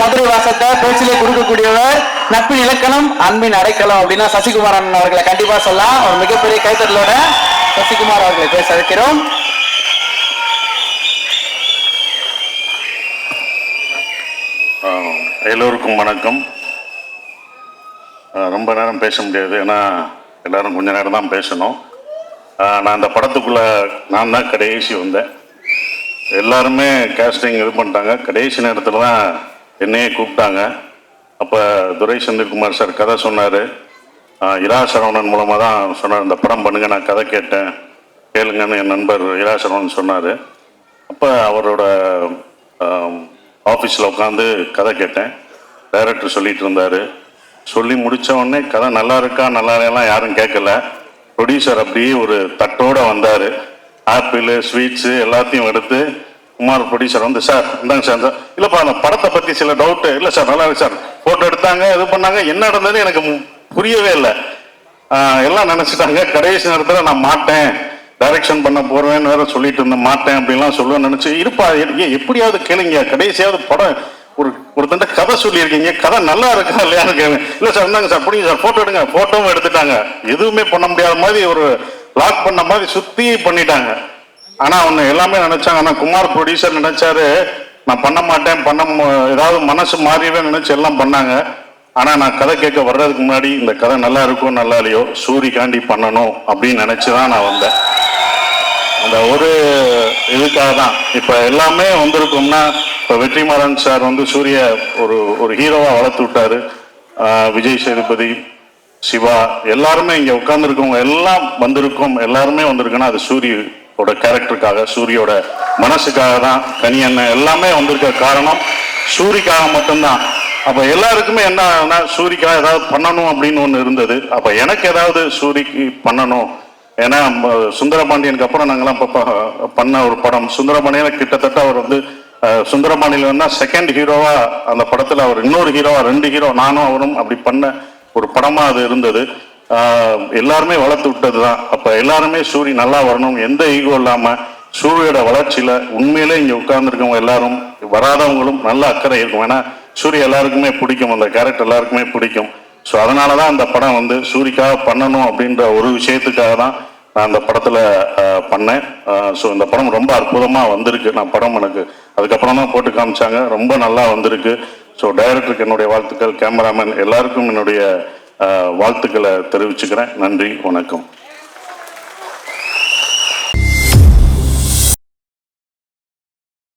மதுரை வாசத்தை பேச்சிலே கொடுக்கக்கூடியவர் நட்பின் இலக்கணம் அன்பின் அடைக்கலம் அப்படின்னா சசிகுமாரன் அவர்களை கண்டிப்பா சொல்லலாம். ஒரு மிகப்பெரிய கைத்தறலோட சசிகுமார் அவர்களை பேச வைக்கிறோம். ஆஹ் எல்லோருக்கும் வணக்கம். ரொம்ப நேரம் பேச முடியாது. ஏன்னா எல்லாரும் கொஞ்ச நேரம் தான் பேசணும். நான் இந்த படத்துக்குள்ள நான் தான் கடைசி வந்தேன். எல்லாருமே கேஸ்டிங் இது பண்ணிட்டாங்க. கடைசி நேரத்தில் தான் என்னையே கூப்பிட்டாங்க. அப்போ துரை செந்தில்குமார் சார் கதை சொன்னார். இரா சரவணன் மூலமாக தான் சொன்னார் இந்த படம் பண்ணுங்க நான் கதை கேட்டேன். கேளுங்கன்னு என் நண்பர் இரா சரவணன் சொன்னார். அப்போ அவரோட ஆஃபீஸில் உட்காந்து கதை கேட்டேன். டைரக்டர் சொல்லிட்டு இருந்தார். சொல்லி முடித்த உடனே கதை நல்லா இருக்கா நல்லா இல்லையெல்லாம் யாரும் கேட்கல. ப்ரொடியூசர் அப்படியே ஒரு தட்டோட வந்தார். ஆப்பிள் ஸ்வீட்ஸு எல்லாத்தையும் எடுத்து குமார் ப்ரொடியூசர் வந்து சார் இந்தாங்க சார் இல்லைப்பா அந்த படத்தை பற்றி சில டவுட்டு இல்லை சார் நல்லா இருக்கு சார் ஃபோட்டோ எடுத்தாங்க இது பண்ணாங்க என்ன நடந்ததுன்னு எனக்கு புரியவே இல்லை. எல்லாம் நினச்சிட்டாங்க. கடைசி நேரத்தில் நான் மாட்டேன். டைரக்ஷன் பண்ண போகிறேன்னு வேற சொல்லிட்டு இருந்தேன். மாட்டேன் அப்படின்லாம் சொல்லுவேன் நினச்சி இருப்பா எப்படியாவது கேளுங்க. கடைசியாவது படம் ஒரு ஒருத்தண்ட கதை சொல்லியிருக்கீங்க. கதை நல்லா இருக்கா இல்லையான்னு கேளுங்க இல்ல சார் இருந்தாங்க சார் பிடிங்க சார் போட்டோ எடுங்க. போட்டோவும் எடுத்துட்டாங்க. எதுவுமே பண்ண முடியாத மாதிரி ஒரு லாக் பண்ண மாதிரி சுத்தி பண்ணிட்டாங்க. ஆனா அவங்க எல்லாமே நினைச்சாங்க. ஆனா குமார் ப்ரொடியூசர் நினைச்சாரு நான் பண்ண மாட்டேன் பண்ண மு- ஏதாவது மனசு மாறிவே நினைச்சு எல்லாம் பண்ணாங்க. ஆனா நான் கதை கேட்க வர்றதுக்கு முன்னாடி இந்த கதை நல்லா இருக்கும் நல்லா இல்லையோ சூரிகாண்டி பண்ணணும் அப்படின்னு நினைச்சுதான் நான் வந்தேன். அந்த ஒரு இதுக்காக தான். இப்போ எல்லாமே வந்திருக்கோம்னா இப்போ வெற்றிமாறன் சார் வந்து சூரிய ஒரு ஒரு ஹீரோவாக வளர்த்து விட்டாரு. விஜய் சேதுபதி சிவா எல்லாருமே இங்கே உட்காந்துருக்கவங்க எல்லாம் வந்திருக்கோம் எல்லாருமே வந்திருக்குன்னா அது சூரியோட கேரக்டருக்காக சூரியோட மனசுக்காக தான். கனி அண்ணன் எல்லாமே வந்திருக்க காரணம் சூரிக்காக மட்டும்தான். அப்போ எல்லாருக்குமே என்ன ஆகுனா சூரிக்காக ஏதாவது பண்ணணும் அப்படின்னு ஒன்று இருந்தது. அப்போ எனக்கு ஏதாவது சூரிக்கு பண்ணணும் ஏன்னா சுந்தரபாண்டியனுக்கு அப்புறம் நாங்கெல்லாம் பண்ண ஒரு படம். சுந்தரபாண்டியன் கிட்டத்தட்ட அவர் வந்து சுந்தரபாண்டியில் சுந்தரபாண்டியன் செகண்ட் ஹீரோவா அந்த படத்துல அவர் இன்னொரு ஹீரோவா ரெண்டு ஹீரோ நானும் அவரும் அப்படி பண்ண ஒரு படமா அது இருந்தது. எல்லாருமே வளர்த்து விட்டது தான் அப்ப எல்லாருமே சூரி நல்லா வரணும். எந்த ஈகோ இல்லாம சூரியோட வளர்ச்சியில உண்மையிலே இங்க உட்கார்ந்துருக்கவங்க எல்லாரும் வராதவங்களும் நல்ல அக்கறை இருக்கும். ஏன்னா சூரிய எல்லாருக்குமே பிடிக்கும். அந்த கேரக்டர் எல்லாருக்குமே பிடிக்கும். ஸோ அதனால தான் அந்த படம் வந்து சூரிக்காக பண்ணணும் அப்படின்ற ஒரு விஷயத்துக்காக தான் நான் அந்த படத்தில் பண்ணேன். ஸோ இந்த படம் ரொம்ப அற்புதமாக வந்திருக்கு. நான் படம் எனக்கு அதுக்கப்புறம் தான் போட்டு காமிச்சாங்க. ரொம்ப நல்லா வந்திருக்கு. ஸோ டைரக்டருக்கு என்னுடைய வாழ்த்துக்கள் கேமராமேன் எல்லாருக்கும் என்னுடைய வாழ்த்துக்களை தெரிவிச்சுக்கிறேன். நன்றி வணக்கம்.